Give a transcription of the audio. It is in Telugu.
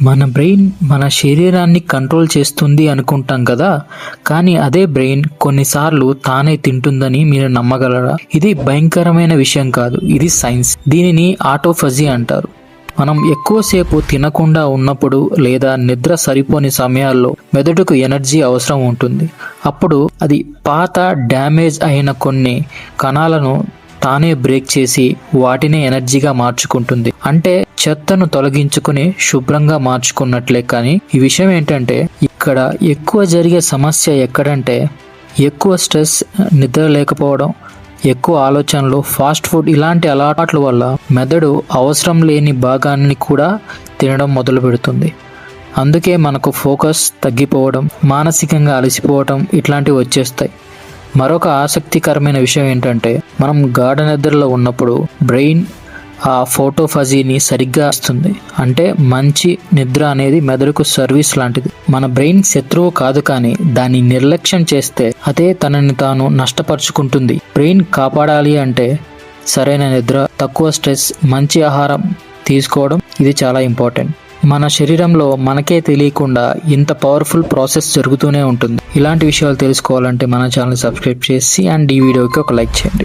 మన బ్రెయిన్ మన శరీరాన్ని కంట్రోల్ చేస్తుంది అనుకుంటాం కదా కానీ అదే బ్రెయిన్ కొన్నిసార్లు తానే తింటుందని మీరు నమ్మగలరా? ఇది భయంకరమైన విషయం కాదు ఇది సైన్స్. దీనిని ఆటోఫజీ అంటారు. మనం ఎక్కువసేపు తినకుండా ఉన్నప్పుడు లేదా నిద్ర సరిపోని సమయాల్లో మెదడుకు ఎనర్జీ అవసరం ఉంటుంది. అప్పుడు అది పాత డ్యామేజ్ అయిన కొన్ని కణాలను తానే బ్రేక్ చేసి వాటిని ఎనర్జీగా మార్చుకుంటుంది. అంటే చెత్తను తొలగించుకుని శుభ్రంగా మార్చుకున్నట్లే కానీ ఈ విషయం ఏంటంటే ఇక్కడ ఎక్కువ జరిగే సమస్య ఎక్కడంటే ఎక్కువ స్ట్రెస్ నిద్ర లేకపోవడం ఎక్కువ ఆలోచనలు ఫాస్ట్ ఫుడ్ ఇలాంటి అలవాట్ల వల్ల మెదడు అవసరం లేని భాగాన్ని కూడా తినడం మొదలు పెడుతుంది అందుకే మనకు ఫోకస్ తగ్గిపోవడం మానసికంగా అలసిపోవడం ఇట్లాంటివి వచ్చేస్తాయి. మరొక ఆసక్తికరమైన విషయం ఏంటంటే మనం గాఢ నిద్రలో ఉన్నప్పుడు బ్రెయిన్ ఆ ఫోటోఫజీని సరిగ్గా ఇస్తుంది అంటే మంచి నిద్ర అనేది మెదడుకు సర్వీస్ లాంటిది. మన బ్రెయిన్ శత్రువు కాదు కానీ దాన్ని నిర్లక్ష్యం చేస్తే అదే తనని తాను నష్టపరుచుకుంటుంది. బ్రెయిన్ కాపాడాలి అంటే సరైన నిద్ర తక్కువ స్ట్రెస్ మంచి ఆహారం తీసుకోవడం ఇది చాలా ఇంపార్టెంట్. మన శరీరంలో మనకే తెలియకుండా ఇంత పవర్ఫుల్ ప్రాసెస్ జరుగుతూనే ఉంటుంది. ఇలాంటి విషయాలు తెలుసుకోవాలంటే మన ఛానల్ సబ్స్క్రైబ్ చేసి అండ్ ఈ వీడియోకి ఒక లైక్ చేయండి.